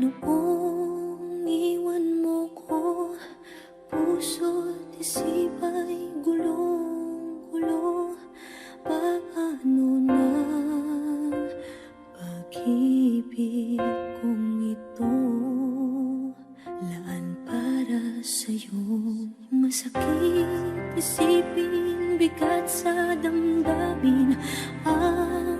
Noong iwan mo ko, puso't isip ay gulong-gulo. Paano na pag-ibig kong ito? Laan para sa'yo Masakit isipin, bigat sa damdamin. Ah,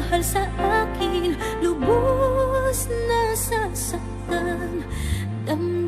nagmahal sa akin Lubos na sasaktan. Damdamin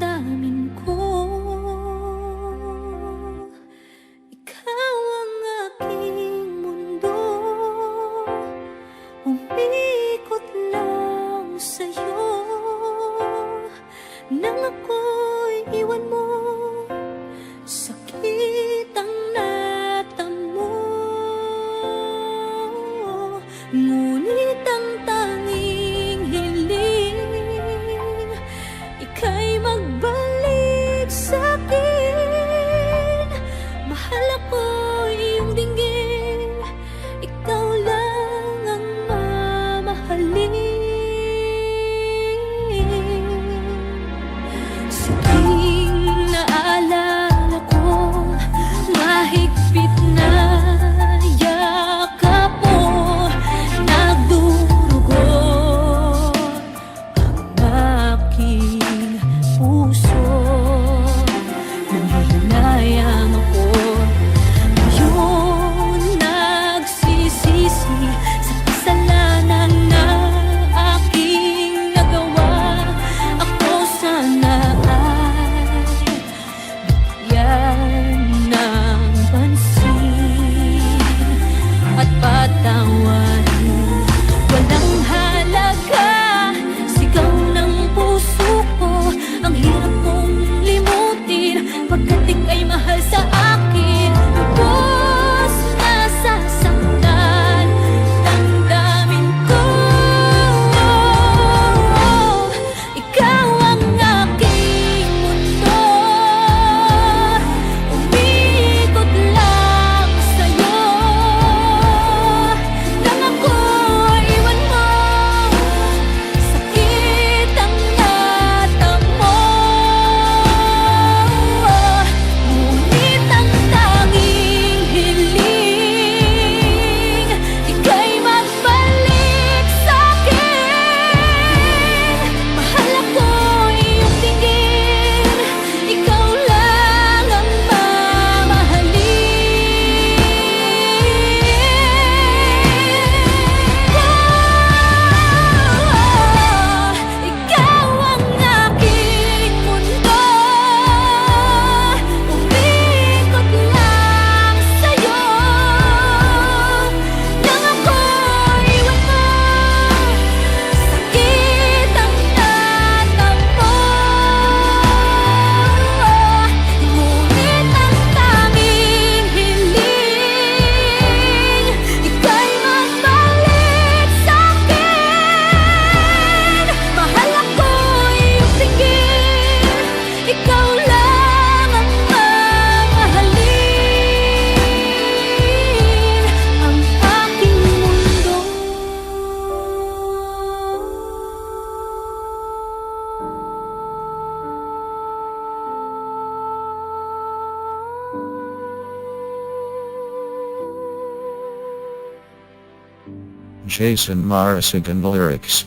Jason Marasigan Lyrics.